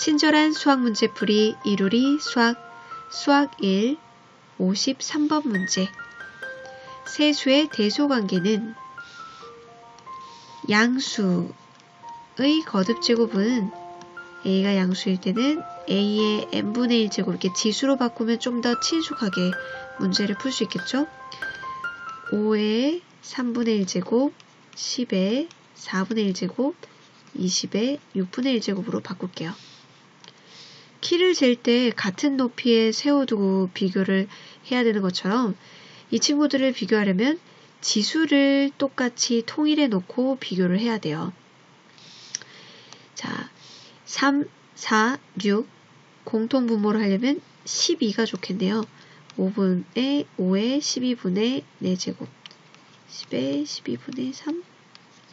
친절한 수학 문제풀이 이루리 수학 수학 1 53번 문제 세수의 대소관계는 양수의 거듭제곱은 a가 양수일 때는 a의 n분의 1 제곱 이렇게 지수로 바꾸면 좀 더 친숙하게 문제를 풀 수 있겠죠? 5의 3분의 1 제곱, 10의 4분의 1 제곱, 20의 6분의 1 제곱으로 바꿀게요. 키를 잴 때 같은 높이에 세워두고 비교를 해야 되는 것처럼 이 친구들을 비교하려면 지수를 똑같이 통일해 놓고 비교를 해야 돼요. 자, 3, 4, 6 공통 분모를 하려면 12가 좋겠네요. 5분의 5의 12분의 4제곱 10의 12분의 3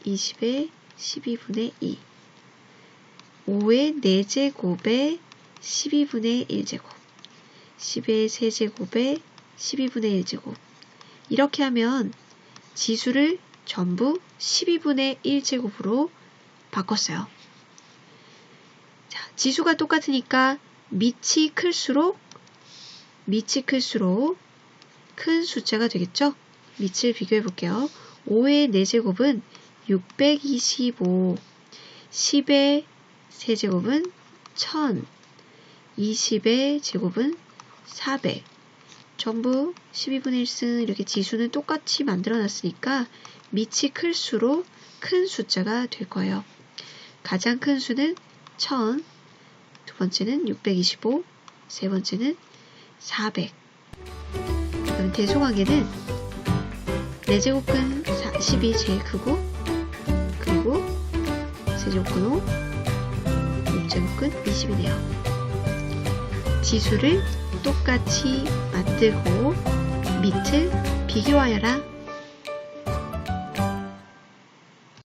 20의 12분의 2 5의 4제곱에 12분의 1제곱 10의 세제곱에 12분의 1제곱 이렇게 하면 지수를 전부 12분의 1제곱으로 바꿨어요. 자, 지수가 똑같으니까 밑이 클수록 밑이 클수록 큰 숫자가 되겠죠? 밑을 비교해 볼게요. 5의 4제곱은 625, 10의 세제곱은 1000, 20의 제곱은 400. 전부 12분의 1승 이렇게 지수는 똑같이 만들어 놨으니까 밑이 클수록 큰 숫자가 될 거예요. 가장 큰 수는 1000, 두 번째는 625, 세 번째는 400. 그럼 대소관계는 4제곱근 10이 제일 크고 그리고 세제곱근 5, 6제곱근 20이네요. 지수를 똑같이 만들고 밑을 비교하여라